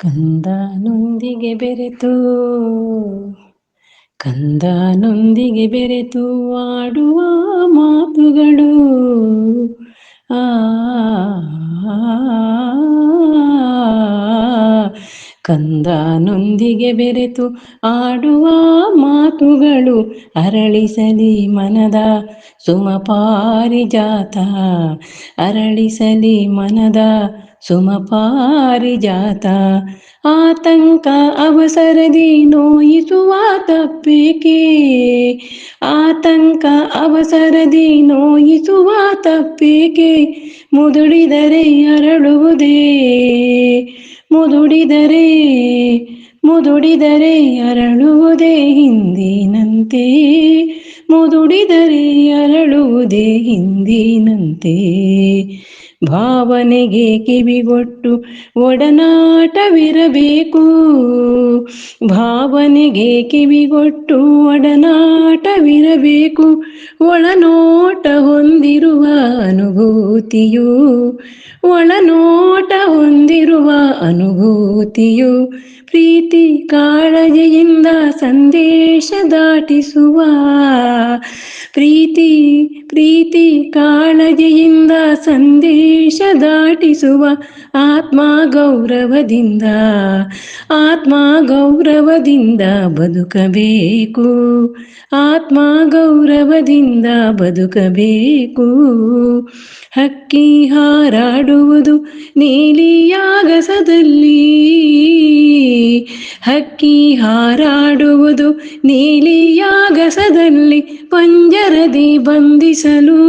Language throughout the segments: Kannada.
ಕಂದನೊಂದಿಗೆ ಬೆರೆತು ಕಂದನೊಂದಿಗೆ ಬೆರೆತು ಆಡುವ ಮಾತುಗಳು. ಆ ಕಂದನೊಂದಿಗೆ ಬೆರೆತು ಆಡುವ ಮಾತುಗಳು. ಅರಳಿಸಲಿ ಮನದ ಸುಮಪಾರಿಜಾತ, ಅರಳಿಸಲಿ ಮನದ ಸುಮಪಾರಿಜಾತ ಆತಂಕ ಅವಸರದಿ ನೋಯಿಸುವ ತಪ್ಪಿಕೆ ಆತಂಕ ಅವಸರದಿ ನೋಯಿಸುವ ತಪ್ಪಿಕೆ? ಮುದುಡಿದರೆ ಅರಳುವುದೇ? ಮುದುಡಿದರೆ ಮುದುಡಿದರೆ ಅರಳುವುದೇ ಹಿಂದಿನಂತೆ? ಮುದುಡಿದರೆ ಅರಳುವುದೇ ಹಿಂದಿನಂತೆ? ಭಾವನೆಗೆ ಕಿವಿಗೊಟ್ಟು ಒಡನಾಟವಿರಬೇಕು. ಭಾವನೆಗೆ ಕಿವಿಗೊಟ್ಟು ಒಡನಾಟವಿರಬೇಕು ಒಳನೋಟ ಹೊಂದಿರುವ ಅನುಭೂತಿಯು, ಒಳನೋಟ ಹೊಂದಿರುವ ಅನುಭೂತಿಯು ಪ್ರೀತಿ ಕಾಳಜಿಯಿಂದ ಸಂದೇಶ ದಾಟಿಸುವ. ಪ್ರೀತಿ ಪ್ರೀತಿ ಕಾಳಜಿಯಿಂದ ಸಂದೇಶ ದಾಟಿಸುವ ಆತ್ಮ ಗೌರವದಿಂದ ಆತ್ಮ ಗೌರವದಿಂದ ಬದುಕಬೇಕು. ಆತ್ಮ ಗೌರವದಿಂದ ಬದುಕಬೇಕು. ಹಕ್ಕಿ ಹಾರಾಡುವುದು ನೀಲಿಯಾಗಸದಲ್ಲಿ ಹಕ್ಕಿ ಹಾರಾಡುವುದು ನೀಲಿಯಾಗಸದಲ್ಲಿ ಪಂಜರದಿ ಬಂಧಿಸಲು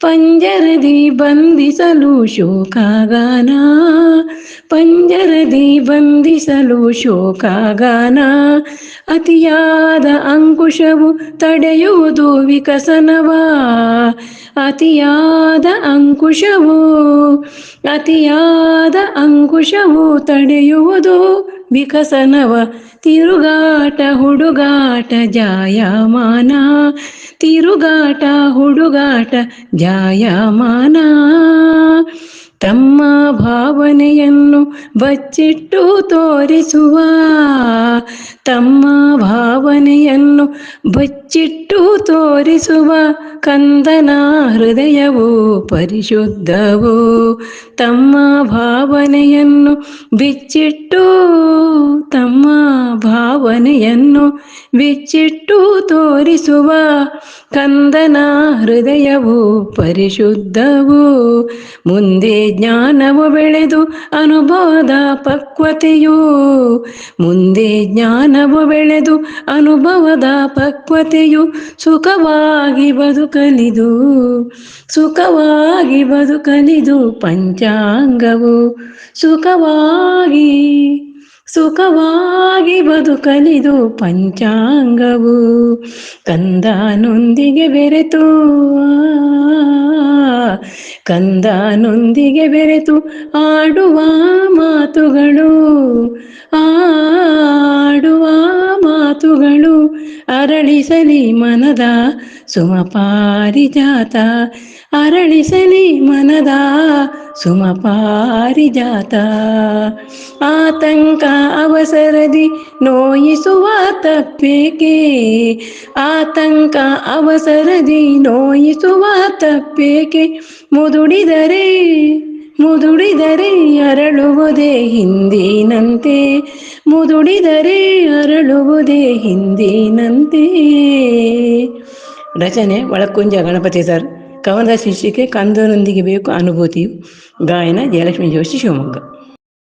ಪಂಜರದಿ ಬಂಧಿಸಲು ಶೋಕಗಾನ, ಪಂಜರದಿ ಬಂಧಿಸಲು ಶೋಕಗಾನ. ಅತಿಯಾದ ಅಂಕುಶವು ತಡೆಯುವುದು ವಿಕಸನವ, ಅತಿಯಾದ ಅಂಕುಶವು ಅತಿಯಾದ ಅಂಕುಶವು ತಡೆಯುವುದು ವಿಕಸನವ ತಿರುಗಾಟ ಹುಡುಗಾಟ ಜಾಯಮಾನ ತಿರುಗಾಟ ಹುಡುಗಾಟ ಜಾಯಮಾನ ತಮ್ಮ ಭಾವನೆಯನ್ನು ಬಚ್ಚಿಟ್ಟು ತೋರಿಸುವ. ತಮ್ಮ ಭಾವನೆಯನ್ನು ಬಚ್ಚಿಟ್ಟು ತೋರಿಸುವ ಕಂದನ ಹೃದಯವು ಪರಿಶುದ್ಧವು. ತಮ್ಮ ಭಾವನೆಯನ್ನು ಬಿಚ್ಚಿಟ್ಟು ತಮ್ಮ ಭಾವನೆಯನ್ನು ಬಿಚ್ಚಿಟ್ಟು ತೋರಿಸುವ ಕಂದನ ಹೃದಯವು ಪರಿಶುದ್ಧವು. ಮುಂದೆ ಜ್ಞಾನವು ಬೆಳೆದು ಅನುಭವದ ಪಕ್ವತೆಯು. ಮುಂದೆ ಜ್ಞಾನವು ಬೆಳೆದು ಅನುಭವದ ಪಕ್ವತೆಯು ಸುಖವಾಗಿ ಬದುಕಲಿದು. ಸುಖವಾಗಿ ಬದುಕಲಿದು ಪಂಚಾಂಗವು ಸುಖವಾಗಿ ಸುಖವಾಗಿ ಬದುಕಲಿದು ಪಂಚಾಂಗವು ಕಂದನೊಂದಿಗೆ ಬೆರೆತು. ಕಂದನೊಂದಿಗೆ ಬೆರೆತು ಆಡುವ ಮಾತುಗಳು. ಆಡುವ ಮಾತುಗಳು ಅರಳಿಸಲಿ ಮನದ ಸುಮಪಾರಿಜಾತ. ಅರಳಿಸಲಿ ಮನದ ಸುಮಪಾರಿಜಾತ. ಆತಂಕ ಅವಸರದಿ ನೋಯಿಸುವ ತಪ್ಪೇಕೆ? ಆತಂಕ ಅವಸರದಿ ನೋಯಿಸುವ ತಪ್ಪೇಕೆ? ಮುದುಡಿದರೆ ಮುದುಡಿದರೆ ಅರಳುವುದೇ ಹಿಂದಿನಂತೆ. ಮುದುಡಿದರೆ ಅರಳುವುದೇ ಹಿಂದಿನಂತೆ. ರಚನೆ ಒಳಕುಂಜ ಗಣಪತಿ ಸರ್. ಕವನದ ಶೀರ್ಷಿಕೆ ಕಂದನೊಂದಿಗೆ ಬೇಕು ಅನುಭೂತಿಯು ಗಾಯನ ಜಯಲಕ್ಷ್ಮಿ ಜೋಶಿ ಶಿವಮೊಗ್ಗ